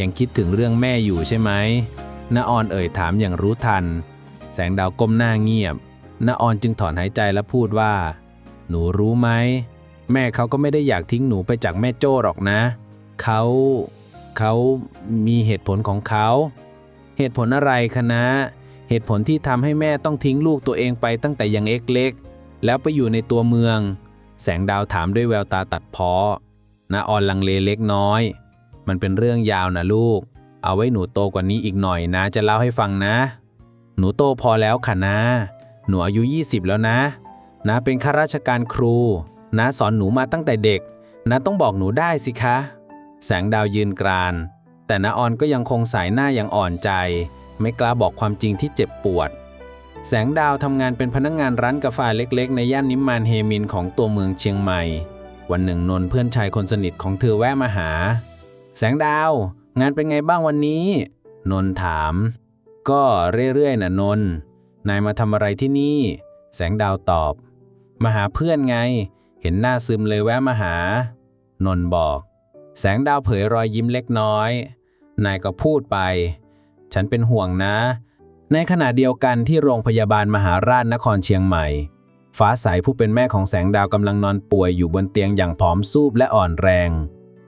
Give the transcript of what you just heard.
ยังคิดถึงเรื่องแม่อยู่ใช่ไหมนาออนเอ่ยถามอย่างรู้ทัน แสงดาวก้มหน้าเงียบนาออนจึงถอนหายใจและพูดว่า หนูรู้ไหม แม่เขาก็ไม่ได้อยากทิ้งหนูไปจากแม่โจ้หรอกนะ เขาเขามีเหตุผลของเขา เหตุผลอะไรคะนะ เหตุผลที่ทำให้แม่ต้องทิ้งลูกตัวเองไปตั้งแต่ยังเอ็กเล็กแล้วไปอยู่ในตัวเมือง แสงดาวถามด้วยแววตาตัดเพ้อนาออนลังเลเล็กน้อย มันเป็นเรื่องยาวนะลูก เอาไว้หนูโตกว่านี้อีกหน่อยนะ จะเล่าให้ฟังนะ หนูโตพอแล้วค่ะนะ หนูอายุ 20 แล้วนะ นะเป็นข้าราชการครู นะสอนหนูมาตั้งแต่เด็ก นะต้องบอกหนูได้สิคะ แสงดาวยืนกราน แต่นาออนก็ยังคงสายหน้าอย่างอ่อนใจ ไม่กล้าบอกความจริงที่เจ็บปวด แสงดาวทำงานเป็นพนักงานร้านกาแฟเล็กๆ ในย่านนิมมานเฮมินของตัวเมืองเชียงใหม่ วันหนึ่งนนท์เพื่อนชายคนสนิทของเธอแวะมาหา แสงดาว งานเป็นไงบ้างวันนี้ นนถาม ก็เรื่อยๆนะนน นายมาทำอะไรที่นี่ แสงดาวตอบ มาหาเพื่อนไง เห็นหน้าซึมเลยแวะมาหา นนบอก แสงดาวเผยรอยยิ้มเล็กน้อย นายก็พูดไป ฉันเป็นห่วงนะ ในขณะเดียวกันที่โรงพยาบาลมหาราชนครเชียงใหม่ฟ้าใสผู้เป็นแม่ของแสงดาวกำลังนอนป่วยอยู่บนเตียงอย่างผอมซูบและอ่อนแรง